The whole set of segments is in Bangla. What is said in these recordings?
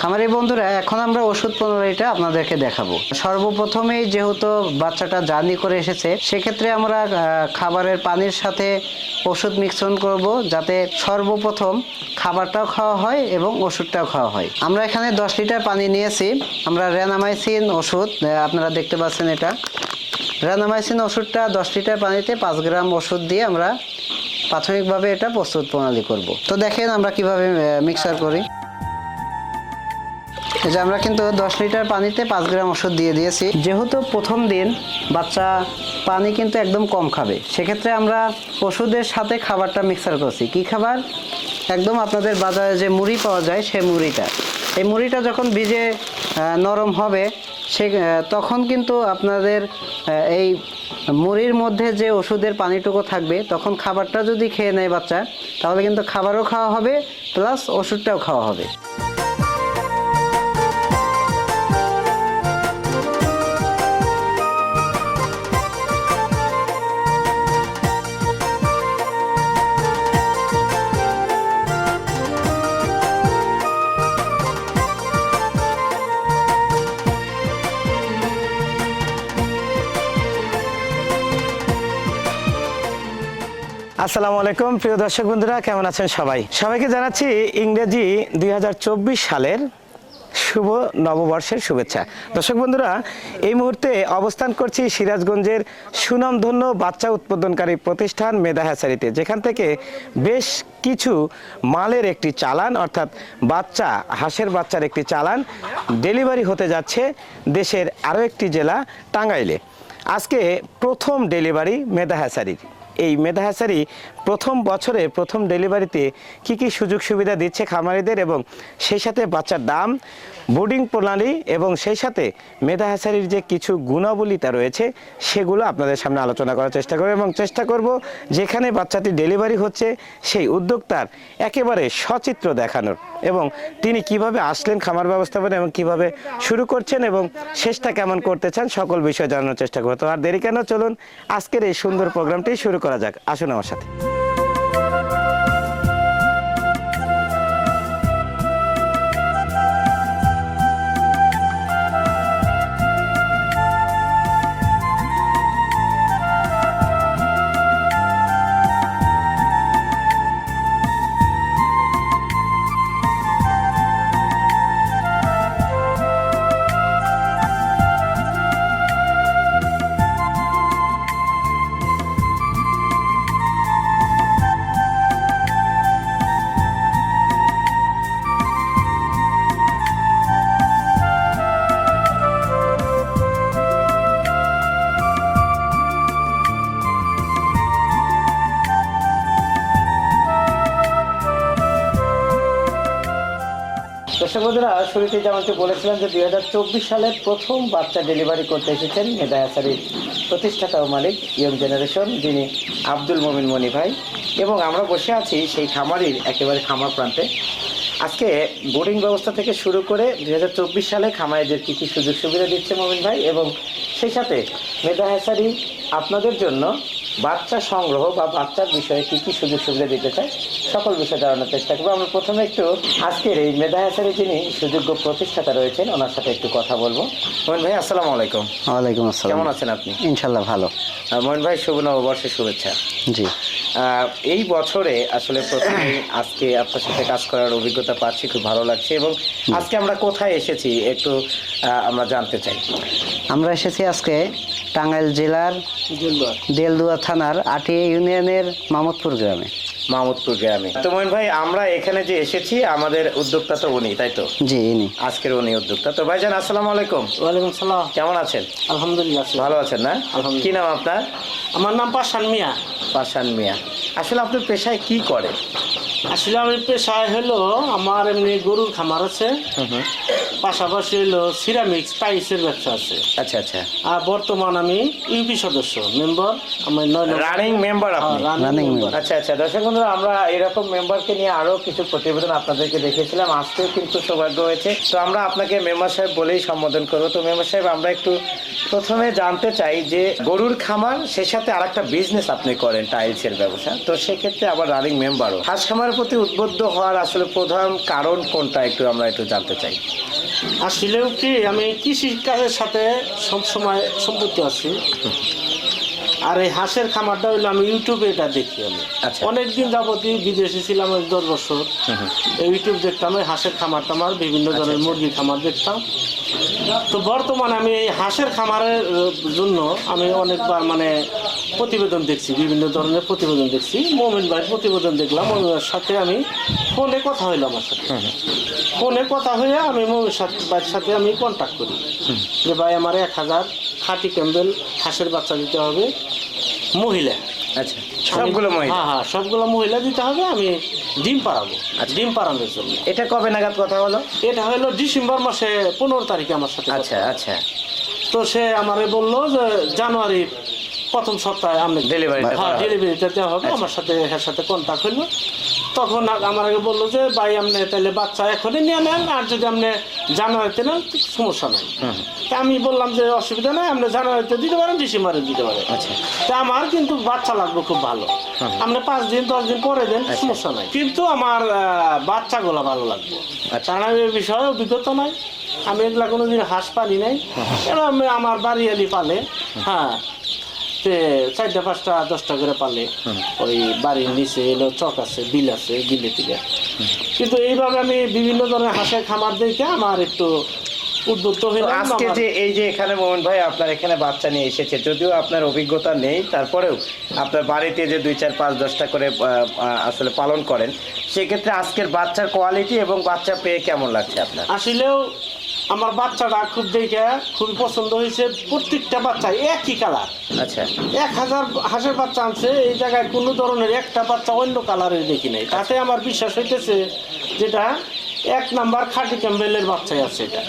খামারি বন্ধুরা, এখন আমরা ওষুধ প্রণালীটা আপনাদেরকে দেখাবো। সর্বপ্রথমেই যেহেতু বাচ্চাটা জার্নি করে এসেছে, সেক্ষেত্রে আমরা খাবারের পানির সাথে ওষুধ মিশ্রণ করব যাতে সর্বপ্রথম খাবারটাও খাওয়া হয় এবং ওষুধটাও খাওয়া হয়। আমরা এখানে দশ লিটার পানি নিয়েছি। আমরা রেনামাইসিন ওষুধ আপনারা দেখতে পাচ্ছেন এটা। রেনামাইসিন ওষুধটা দশ লিটার পানিতে পাঁচ গ্রাম ওষুধ দিয়ে আমরা প্রাথমিকভাবে এটা প্রস্তুত প্রণালী করব। তো দেখেন আমরা কীভাবে মিক্সার করি। এই যে আমরা কিন্তু দশ লিটার পানিতে পাঁচ গ্রাম ওষুধ দিয়ে দিয়েছি। যেহেতু প্রথম দিন, বাচ্চা পানি কিন্তু একদম কম খাবে। সেক্ষেত্রে আমরা ওষুধের সাথে খাবারটা মিক্সার করছি। কি খাবার? একদম আপনাদের বাজারে যে মুড়ি পাওয়া যায়, সেই মুড়িটা। এই মুড়িটা যখন ভিজে নরম হবে, সে তখন কিন্তু আপনাদের এই মুড়ির মধ্যে যে ওষুধের পানিটুকু থাকবে, তখন খাবারটা যদি খেয়ে নেয় বাচ্চা, তাহলে কিন্তু খাবারও খাওয়া হবে, প্লাস ওষুধটাও খাওয়া হবে। আসসালামু আলাইকুম, প্রিয় দর্শক বন্ধুরা, কেমন আছেন সবাই? সবাইকে জানাচ্ছি ইংরেজি দুই হাজার চব্বিশ সালের শুভ নববর্ষের শুভেচ্ছা। দর্শক বন্ধুরা, এই মুহূর্তে অবস্থান করছি সিরাজগঞ্জের সুনামধন্য বাচ্চা উৎপাদনকারী প্রতিষ্ঠান মেধা হ্যাচারিতে, যেখান থেকে বেশ কিছু মালের একটি চালান, অর্থাৎ বাচ্চা, হাঁসের বাচ্চার একটি চালান ডেলিভারি হতে যাচ্ছে দেশের আরও একটি জেলা টাঙ্গাইলে। আজকে প্রথম ডেলিভারি মেধা হ্যাচারির। এই মেধা হ্যাচারি প্রথম বছরে প্রথম ডেলিভারিতে কি কি সুযোগ সুবিধা দিচ্ছে খামারিদের এবং সেই সাথে বাচ্চার দাম, বোর্ডিং প্রণালী এবং সেই সাথে মেধা হ্যাচারির যে কিছু গুণাবলীতা রয়েছে সেগুলো আপনাদের সামনে আলোচনা করার চেষ্টা করব এবং চেষ্টা করব যেখানে বাচ্চাটি ডেলিভারি হচ্ছে সেই উদ্যোক্তার একেবারে সচিত্র দেখানোর এবং তিনি কীভাবে আসলেন খামার ব্যবস্থাপনা এবং কীভাবে শুরু করছেন এবং শেষটা কেমন করতে চান সকল বিষয় জানানোর চেষ্টা করব। তো আর দেরি কেন, চলুন আজকের এই সুন্দর প্রোগ্রামটি শুরু করা যাক আসুন আমার সাথে। শুরুতে যেমনটি বলেছিলাম যে দুই হাজার চব্বিশ সালে প্রথম বাচ্চা ডেলিভারি করতে এসেছেন মেধা হ্যাচারির প্রতিষ্ঠাতা ও মালিক ইয়ং জেনারেশন, যিনি আব্দুল মমিন মনি ভাই। এবং আমরা বসে আছি সেই খামারির, একেবারে খামার প্রান্তে। আজকে বোর্ডিং ব্যবস্থা থেকে শুরু করে দু হাজার চব্বিশ সালে খামারিদের কী কী সুযোগ সুবিধা দিচ্ছে মমিন ভাই এবং সেই সাথে মেধা হ্যাচারি আপনাদের জন্য বাচ্চা সংগ্রহ বা বাচ্চার বিষয়ে কী কী সুযোগ সুবিধা দিতে চায় সকল বিষয় জানানোর চেষ্টা করব। আমরা প্রথমে একটু আজকের এই মেধা হ্যাচারি যিনি সুযোগ্য প্রতিষ্ঠাতা রয়েছেন ওনার সাথে একটু কথা বলব। মোহন ভাই আসসালামু আলাইকুম। ওয়ালাইকুম আসসালাম। কেমন আছেন আপনি? ইনশাল্লাহ ভালো। মোহন ভাই শুভ নববর্ষের শুভেচ্ছা। জি। আহ, এই বছরে আসলে প্রথমে আজকে আপনার সাথে কাজ করার অভিজ্ঞতা পাচ্ছি খুব ভালো লাগছে। এবং আজকে আমরা কোথায় এসেছি একটু আমরা জানতে চাই। আমরা এসেছি আজকে টাঙ্গাইল জেলার দেলদুয়া থানার আটিয়া ইউনিয়নের মামদপুর গ্রামে। মাহমুদপুর গ্রামে। তো মোহন ভাই আমরা এখানে যে এসেছি আমাদের উদ্যোক্তা তো উনি তাই তো? জি ইনি। আজকের উনি উদ্যোক্তা। তো ভাইজান আসসালামু আলাইকুম। ওয়ালাইকুম সালাম। কেমন আছেন? আলহামদুলিল্লাহ ভালো আছেন না? আলহামদুলিল্লাহ। কি নাম আপনার? আমার নাম পাশান মিয়া। পাশান মিয়া। আসলে আপনার পেশায় কি করে? আসলে আমি পেশায় হলো আমার এমনি গরুর খামার আছে। পাশাপাশি হলো সিরামিক্স টাইলসের ব্যবসা আছে। আচ্ছা আচ্ছা। আর বর্তমান আমি ইউপি সদস্য মেম্বার আমার নয় রানিং মেম্বার হ্যাঁ। আচ্ছা আচ্ছা। দর্শক বন্ধুরা আমরা এরকম মেম্বারকে নিয়ে আরও কিছু প্রতিবেদন আপনাদেরকে দেখিয়েছিলাম। আজকেও কিন্তু সৌভাগ্য হয়েছে। তো আমরা আপনাকে মেম্বার সাহেব বলেই সম্বোধন করব। তো মেম্বার সাহেব আমরা একটু প্রথমে জানতে চাই যে গরুর খামার সে সাথে আরেকটা বিজনেস আপনি করেন টাইলসের ব্যবসা। তো সেক্ষেত্রে আবার রানিং মেম্বারও হাঁস খামার খামারের প্রতি উদ্বুদ্ধ হওয়ার আসলে প্রধান কারণ কোনটা একটু আমরা একটু জানতে চাই। আসলেও কি আমি কৃষি কাজের সাথে সবসময় সম্পৃক্ত আছি। আর এই হাঁসের খামারটা হইল আমি ইউটিউবে এটা দেখি আমি। আচ্ছা। অনেকদিন যাবতীয় বিদেশে ছিলাম দশ বছর। এই ইউটিউব দেখতাম এই হাঁসের খামার টামার বিভিন্ন আচ্ছা, ধরনের মুরগির খামার দেখতাম। তো বর্তমানে আমি এই হাঁসের খামারের জন্য আমি অনেকবার মানে প্রতিবেদন দেখছি বিভিন্ন ধরনের প্রতিবেদন দেখছি। মোমিন ভাই প্রতিবেদন দেখলাম মোমিনের সাথে আমি ফোনে কথা হইল আমার সাথে। ফোনে কথা হয়ে আমি মোমিন ভাইয়ের সাথে আমি কন্ট্যাক্ট করি। যে ভাই আমার এক হাজার খাঁটি ক্যাম্বেল হাঁসের বাচ্চা দিতে হবে মহিলা। আচ্ছা সবগুলো মহিলা? হ্যাঁ হ্যাঁ সবগুলো মহিলা দিতে হবে আমি ডিম পাড়াবো। ডিম পাড়ানোর জন্য। এটা কবে নাগাদ কথা হলো এটা হলো ডিসেম্বর মাসে পনেরো তারিখে আমার সাথে আচ্ছা আচ্ছা। তো সে আমারে বলল যে জানুয়ারি প্রথম সপ্তাহে আমি Delivery-টা হ্যাঁ। ডেলিভারিটা দেওয়া হবে আমার সাথে এর সাথে কন্ট্যাক্ট হইল। তখন আমার আগে বলল যে ভাই আপনি তাহলে বাচ্চা এখনই নিয়ে নেন আর যদি আপনি জানুয়ারিতে নেন সমস্যা নাই। তা আমি বললাম যে অসুবিধা নাই আপনি জানুয়ারিতে দিতে পারেন ডিসেম্বরে দিতে পারেন। আচ্ছা। তা আমার কিন্তু বাচ্চা লাগবে খুব ভালো। আপনি পাঁচ দিন দশ দিন পরে দেন সমস্যা নাই। কিন্তু আমার বাচ্চাগুলো ভালো লাগবে। আচ্ছা। কারণ আমি এই বিষয়ে অভিজ্ঞতা নাই। আমি এগুলা কোনোদিন হাঁস পালি নাই। এবার আমি আমার বাড়িয়ালি পালে। হ্যাঁ। চারটা পাঁচটা দশটা করে পালে। ওই বাড়ির নিচে এলো চক আছে বিল আছে বিলে টিলে কিন্তু এইভাবে আমি বিভিন্ন ধরনের হাঁসের খামার দেখে আমার একটু উদ্বুদ্ধ তো আজকে যে এই যে এখানে মোহন ভাই আপনার এখানে বাচ্চা নিয়ে এসেছে যদিও আপনার অভিজ্ঞতা নেই তারপরেও আপনার বাড়িতে যে দুই চার পাঁচ দশটা করে আসলে পালন করেন সেক্ষেত্রে আজকের বাচ্চার কোয়ালিটি এবং বাচ্চা পেয়ে কেমন লাগছে আপনার? আসলেও আমার বাচ্চাটা খুব দেখে খুবই পছন্দ হয়েছে। প্রত্যেকটা বাচ্চা একই কালার আচ্ছা। এক হাজার হাঁসের বাচ্চা আনছে এই জায়গায় কোনো ধরনের একটা বাচ্চা অন্য কালারের দেখি নাই। তাতে আমার বিশ্বাস হইতেছে যেটা এক নাম্বার খাঁটি ক্যাম্বেলের বাচ্চাই আছে এটা।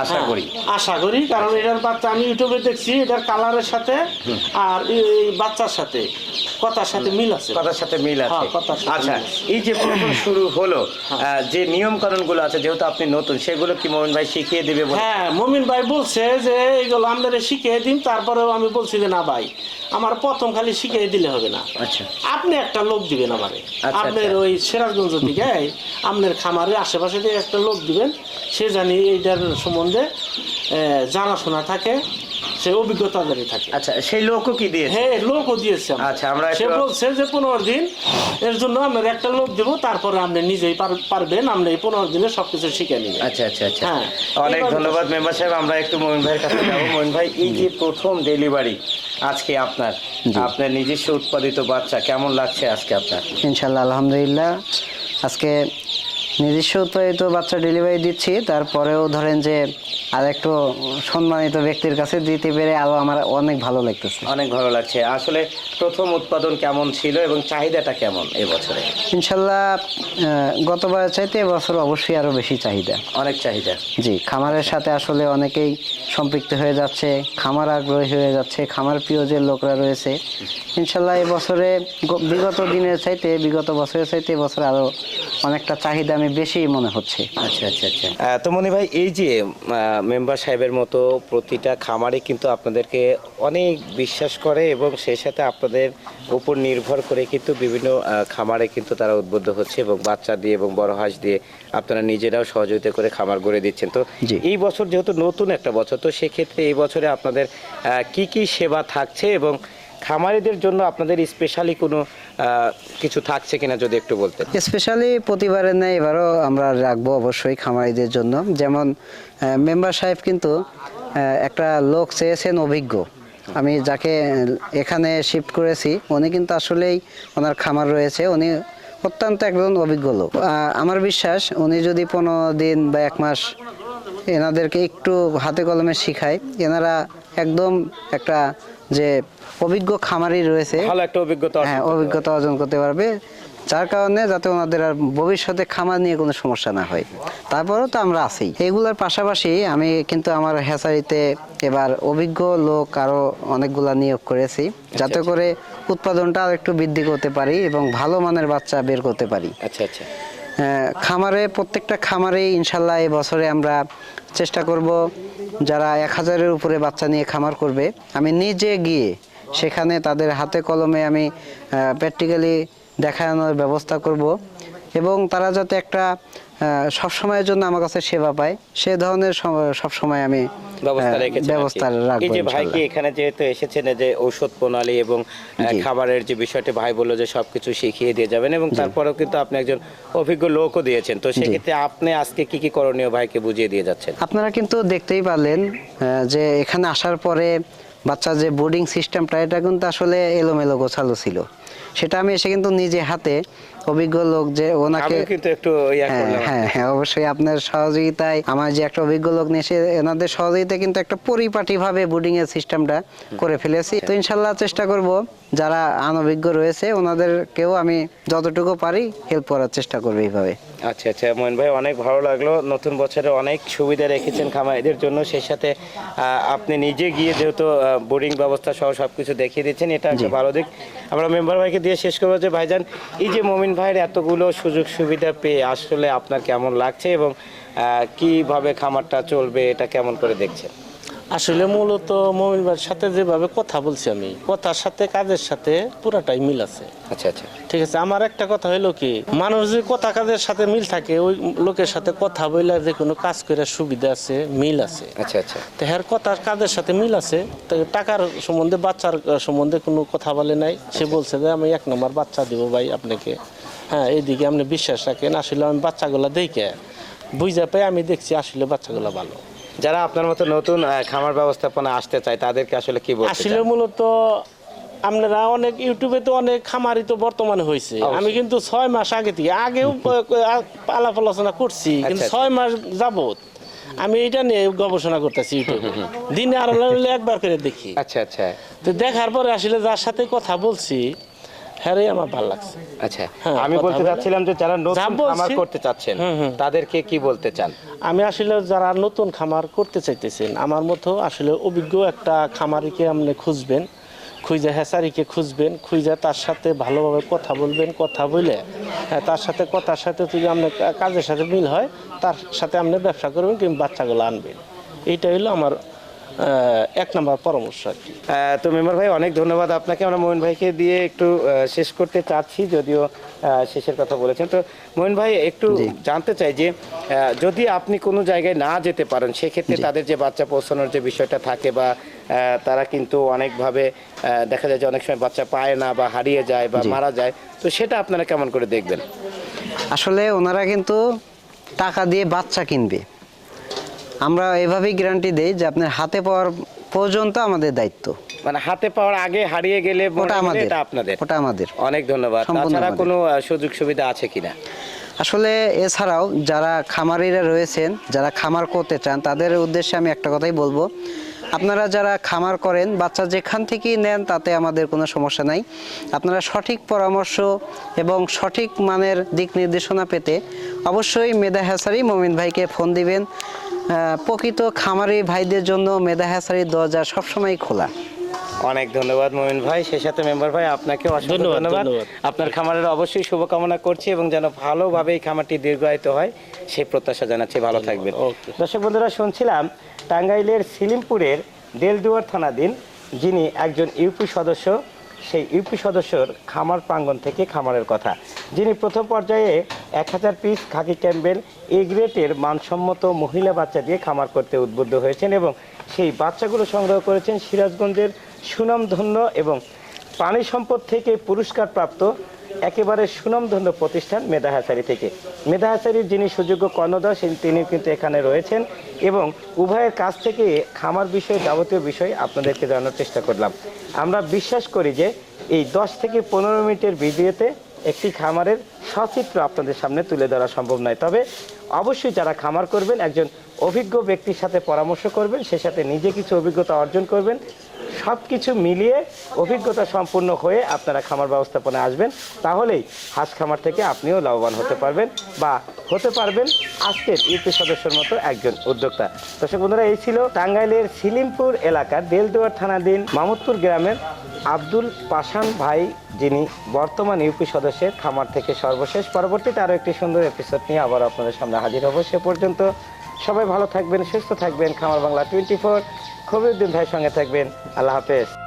আশা হ্যাঁ, করি। আশা করি কারণ এটার বাচ্চা আমি ইউটিউবে দেখছি এটার কালারের সাথে আর এই বাচ্চার সাথে কথার সাথে মিল আছে। কথার সাথে মিল আছে। হ্যাঁ, আচ্ছা এই যে প্রথম শুরু হলো যে নিয়ম কানুনগুলো আছে যেহেতু আপনি নতুন সেগুলো কি মোহন ভাই শিখিয়ে দিবে হ্যাঁ মমিন ভাই বলছে যে এইগুলো আপনারা শিখিয়ে দিন তারপরেও আমি বলছি যে না ভাই আমার প্রথম খালি শিখিয়ে দিলে হবে না। আচ্ছা। আপনি একটা লোক দিবেন আমারে। আচ্ছা, আপনার আচ্ছা। ওই সিরাজগঞ্জ দিকে আপনার খামারে আশেপাশে একটা লোক দিবেন সে জানি এইটার সম্বন্ধে জানাশোনা থাকে। সে অভিজ্ঞতাদারি থাকে। আচ্ছা সেই লোকও কি দিয়েছে? হ্যাঁ লোকও দিয়েছে আচ্ছা, আমরা সে বলছে যে পনেরো দিন এর জন্য আমরা একটা লোক দেবো তারপরে আপনি নিজেই পারবেন আপনি এই পনেরো দিনে সবকিছু শিখে নেবেন। আচ্ছা আচ্ছা আচ্ছা। হ্যাঁ। অনেক ধন্যবাদ মেম্বার সাহেব আমরা একটু মোহন ভাইয়ের কাছে যাব। মোহন ভাই এই যে প্রথম ডেলিভারি আজকে আপনার আপনার নিজস্ব উৎপাদিত বাচ্চা কেমন লাগছে আজকে আপনার? ইনশাল্লাহ আলহামদুলিল্লাহ। আজকে নিজস্ব উৎপাদিত বাচ্চা ডেলিভারি দিচ্ছি তারপরেও ধরেন যে আর একটু সম্মানিত ব্যক্তির কাছে দিতে পেরে আরও আমার অনেক ভালো লাগতেছে। অনেক ভালো লাগছে। আসলে প্রথম উৎপাদন কেমন ছিল এবং চাহিদাটা কেমন এবছরে? ইনশাল্লাহ আহ, গতবারের চাইতে এবছর অবশ্যই আরও বেশি চাহিদা। অনেক চাহিদা। জি খামারের সাথে আসলে অনেকেই সম্পৃক্ত হয়ে যাচ্ছে খামার আগ্রহী হয়ে যাচ্ছে খামার প্রিয় যে লোকরা রয়েছে। ইনশাল্লাহ এই বছরে বিগত দিনের চাইতে বিগত বছরের চাইতে এবছর আরও অনেকটা চাহিদা আমি বেশি মনে হচ্ছে। আচ্ছা আচ্ছা আচ্ছা। তো মনে ভাই এই যে মেম্বার সাহেবের মতো প্রতিটা খামারে কিন্তু আপনাদেরকে অনেক বিশ্বাস করে এবং সেই সাথে আপনাদের উপর নির্ভর করে কিন্তু বিভিন্ন খামারে কিন্তু তারা উদ্বুদ্ধ হচ্ছে এবং বাচ্চা দিয়ে এবং বড় হাঁস দিয়ে আপনারা নিজেরাও সহযোগিতা করে খামার গড়ে দিচ্ছেন। তো। এই বছর যেহেতু নতুন একটা বছর তো সেক্ষেত্রে এই বছরে আপনাদের কি কি সেবা থাকছে এবং খামারিদের জন্য আপনাদের স্পেশালি কোনো কিছু থাকছে কিনা যদি একটু বলতেন। স্পেশালি প্রতিবারের নেই এবারও আমরা রাখব অবশ্যই খামারিদের জন্য। যেমন মেম্বার সাহেব কিন্তু একটা লোক চেয়েছেন অভিজ্ঞ। আমি যাকে এখানে শিফট করেছি উনি কিন্তু আসলেই ওনার খামার রয়েছে উনি অত্যন্ত একজন অভিজ্ঞ লোক। আমার বিশ্বাস উনি যদি পনেরো দিন বা এক মাস এনাদেরকে একটু হাতে কলমে শিখায় এনারা একদম একটা যে অভিজ্ঞ খামারি রয়েছে। ভালো একটা অভিজ্ঞতা হ্যাঁ অভিজ্ঞতা অর্জন করতে পারবে। যার কারণে যাতে ওনাদের আর ভবিষ্যতে খামার নিয়ে কোনো সমস্যা না হয়। তারপরেও তো আমরা আছি। এগুলোর পাশাপাশি আমি কিন্তু আমার হ্যাচারিতে এবার অভিজ্ঞ লোক আরও অনেকগুলা নিয়োগ করেছি যাতে করে উৎপাদনটা আর একটু বৃদ্ধি করতে পারি এবং ভালো মানের বাচ্চা বের করতে পারি। আচ্ছা আচ্ছা। খামারে প্রত্যেকটা খামারেই ইনশাল্লাহ এই বছরে আমরা চেষ্টা করব যারা এক হাজারের উপরে বাচ্চা নিয়ে খামার করবে আমি নিজে গিয়ে সেখানে তাদের হাতে কলমে আমি প্র্যাকটিক্যালি দেখানোর ব্যবস্থা করব এবং তারা যাতে একটা আহ, সবসময়ের জন্য আমার কাছে সেবা পায় সে ধরনের সব- সবসময় আমি ব্যবস্থা। রাখব যে ভাই কি এখানে যেহেতু এসেছেন যে ঔষধ প্রণালী এবং খাবারের যে বিষয়টি ভাই বলল যে সবকিছু শিখিয়ে দিয়ে যাবেন এবং তারপরেও কিন্তু আপনি একজন অভিজ্ঞ লোকও দিয়েছেন। তো সেক্ষেত্রে আপনি আজকে কি কি করণীয় ভাইকে বুঝিয়ে দিয়ে যাচ্ছেন? আপনারা কিন্তু দেখতেই পারলেন যে এখানে আসার পরে বাচ্চা যে বোর্ডিং সিস্টেমটা এটা কিন্তু আসলে এলোমেলো গোছালো ছিল। সেটা আমি এসে কিন্তু নিজে হাতে অভিজ্ঞ লোক যে ওনাকে কিন্তু একটু হ্যাঁ হ্যাঁ হ্যাঁ অবশ্যই আপনার সহযোগিতায় আমার যে একটা অভিজ্ঞ লোক নিয়ে এসে এনাদের সহযোগিতায় কিন্তু একটা পরিপাটি ভাবে বোর্ডিং এর সিস্টেমটা করে ফেলেছি। তো ইনশাল্লাহ চেষ্টা করব যারা আনভিজ্ঞ রয়েছে ওনাদেরকেও আমি যতটুকু পারি হেল্প করার চেষ্টা করব এইভাবে। আচ্ছা আচ্ছা মোহন ভাই অনেক ভালো লাগল। নতুন বছরে অনেক সুবিধা রেখেছেন খামারিদের জন্য। সেই সাথে আপনি নিজে গিয়ে যেহেতু বোর্ডিং ব্যবস্থা সহ সব কিছু দেখিয়ে দিচ্ছেন এটা একটা ভালো দিক। আমরা মেম্বার ভাইকে দিয়ে শেষ করব যে ভাইজান এই যে মমিন ভাইয়ের এতগুলো সুযোগ সুবিধা পেয়ে আসলে আপনার কেমন লাগছে এবং কীভাবে খামারটা চলবে এটা কেমন করে দেখছেন? আসলে মূলত মমিন ভাইয়ের সাথে যেভাবে কথা বলছি আমি কথার সাথে কাজের সাথে পুরাটাই মিল আছে। আচ্ছা আচ্ছা। ঠিক আছে আমার একটা কথা হইল কি মানুষ যে কথা কাজের সাথে মিল থাকে ওই লোকের সাথে কথা বললে যে কোনো কাজ করে সুবিধা আছে মিল আছে। আচ্ছা আচ্ছা। তো হ্যার কথার কাজের সাথে মিল আছে তো টাকার সম্বন্ধে বাচ্চার সম্বন্ধে কোনো কথা বলে নাই। সে বলছে যে আমি এক নম্বর বাচ্চা দিব ভাই আপনাকে। হ্যাঁ এইদিকে আপনি বিশ্বাস রাখেন আসলে আমি বাচ্চাগুলো দেখে বুঝে পাই আমি দেখছি আসলে বাচ্চাগুলো ভালো। যারা আপনার মতো নতুন খামার ব্যবস্থাপনা আসতে চায় তাদেরকে আসলে কি বলতে আসলে মূলত আপনারা অনেক ইউটিউবে তো অনেক খামারি তো বর্তমানে হয়েছে। আমি কিন্তু ছয় মাস আগে থেকে আগেও আলাপ আলোচনা করছি কিন্তু আচ্ছা। ছয় মাস যাবত আমি এটা নিয়ে গবেষণা করতেছি ইউটিউবে। দিনে আর একবার করে দেখি। আচ্ছা আচ্ছা। তো দেখার পরে আসলে যার সাথে কথা বলছি হ্যাঁ আমার ভালো লাগছে। আচ্ছা হ্যাঁ, আমি বলতে চাচ্ছিলাম যে যারা নতুন খামার করতে চাচ্ছেন। তাদেরকে কি বলতে চান? আমি আসলে যারা নতুন খামার করতে চাইতেছেন আমার মতো আসলে অভিজ্ঞ একটা খামারিকে আপনি খুঁজবেন খুঁজে হ্যাসারিকে খুঁজবেন খুঁজে তার সাথে ভালোভাবে কথা বলবেন কথা বলে হ্যাঁ, তার সাথে কথার সাথে যদি আপনার কা- কাজের সাথে মিল হয় তার সাথে আপনি ব্যবসা করবেন কিংবা বাচ্চাগুলো আনবেন। এইটা হলো আমার এক নম্বর পরামর্শ আর কি। তো মেম্বার ভাই অনেক ধন্যবাদ আপনাকে। আমরা মোহন ভাইকে দিয়ে একটু শেষ করতে চাচ্ছি যদিও শেষের কথা বলেছেন। তো মোহন ভাই একটু জানতে চাই যে যদি আপনি কোনো জায়গায় না যেতে পারেন সেক্ষেত্রে তাদের যে বাচ্চা পৌঁছানোর যে বিষয়টা থাকে বা তারা কিন্তু অনেকভাবে দেখা যায় যে অনেক সময় বাচ্চা পায় না বা হারিয়ে যায় বা মারা যায়। তো সেটা আপনারা কেমন করে দেখবেন? আসলে ওনারা কিন্তু টাকা দিয়ে বাচ্চা কিনবে। আমরা এভাবেই গ্যারান্টি দেই যে আপনার হাতে পাওয়ার পর্যন্ত আমাদের দায়িত্ব। মানে হাতে পাওয়ার আগে হারিয়ে গেলে ওটা আমাদের আপনাদের। ওটা আমাদের। অনেক ধন্যবাদ। তাছাড়া কোনো সুযোগ সুবিধা আছে কিনা? আসলে এছাড়াও যারা খামারিরা রয়েছেন যারা খামার করতে চান তাদের উদ্দেশ্যে আমি একটা কথাই বলব। আপনারা যারা খামার করেন বাচ্চা যেখান থেকেই নেন তাতে আমাদের কোনো সমস্যা নাই। আপনারা সঠিক পরামর্শ এবং সঠিক মানের দিক নির্দেশনা পেতে অবশ্যই মেধা হ্যাসারি মমিন ভাইকে ফোন দিবেন। প্রকৃত খামারি ভাইদের জন্য মেধা হ্যাসারির দরজা সবসময় খোলা অনেক ধন্যবাদ মোমিন ভাই সেই সাথে মেম্বার ভাই আপনাকে অসংখ্য ধন্যবাদ। আপনার খামারের অবশ্যই শুভকামনা করছি এবং যেন ভালোভাবে এই খামারটি দীর্ঘায়িত হয় সেই প্রত্যাশা জানাচ্ছি ভালো থাকবেন ওকে। দর্শক বন্ধুরা শুনছিলাম টাঙ্গাইলের সিলিমপুরের দেলদুয়ার থানাধীন যিনি একজন ইউপি সদস্য সেই ইউপি সদস্যর খামার প্রাঙ্গন থেকে খামারের কথা। যিনি প্রথম পর্যায়ে এক হাজার পিস খাকি ক্যাম্বেল এ গ্রেটের মানসম্মত মহিলা বাচ্চা দিয়ে খামার করতে উদ্বুদ্ধ হয়েছেন এবং সেই বাচ্চাগুলো সংগ্রহ করেছেন সিরাজগঞ্জের সুনামধন্য এবং প্রাণী সম্পদ থেকে পুরস্কার প্রাপ্ত একেবারে সুনামধন্য প্রতিষ্ঠান মেধা হাসারি থেকে। মেধা হাসারির যিনি সুযোগ্য কর্ণদা সে- তিনি কিন্তু এখানে রয়েছেন এবং উভয়ের কাছ থেকে খামার বিষয়ে যাবতীয় বিষয় আপনাদেরকে জানানোর চেষ্টা করলাম। আমরা বিশ্বাস করি যে এই দশ থেকে পনেরো মিনিটের ভিডিওতে একটি খামারের সচিত্র আপনাদের সামনে তুলে ধরা সম্ভব নয়। তবে অবশ্যই যারা খামার করবেন, একজন অভিজ্ঞ ব্যক্তির সাথে পরামর্শ করবেন, সে সাথে নিজে কিছু অভিজ্ঞতা অর্জন করবেন। সব কিছু মিলিয়ে অভিজ্ঞতা সম্পূর্ণ হয়ে আপনারা খামার ব্যবস্থাপনায় আসবেন। তাহলেই হাঁস খামার থেকে আপনিও লাভবান হতে পারবেন বা হতে পারবেন আজকের ইউপি সদস্যের মতো একজন উদ্যোক্তা। দর্শক বন্ধুরা এই ছিল টাঙ্গাইলের সিলিমপুর এলাকার দেলদুয়ার থানাধীন মামুদপুর গ্রামের আব্দুল পাশান ভাই যিনি বর্তমান ইউপি সদস্যের খামার থেকে সর্বশেষ। পরবর্তীতে আরও একটি সুন্দর এপিসোড নিয়ে আবার আপনাদের সামনে হাজির হব। সে পর্যন্ত সবাই ভালো থাকবেন সুস্থ থাকবেন। খামার বাংলা টোয়েন্টি ফোর খবিরুদ্দিন ভাইয়ের সঙ্গে থাকবেন। আল্লাহ হাফেজ।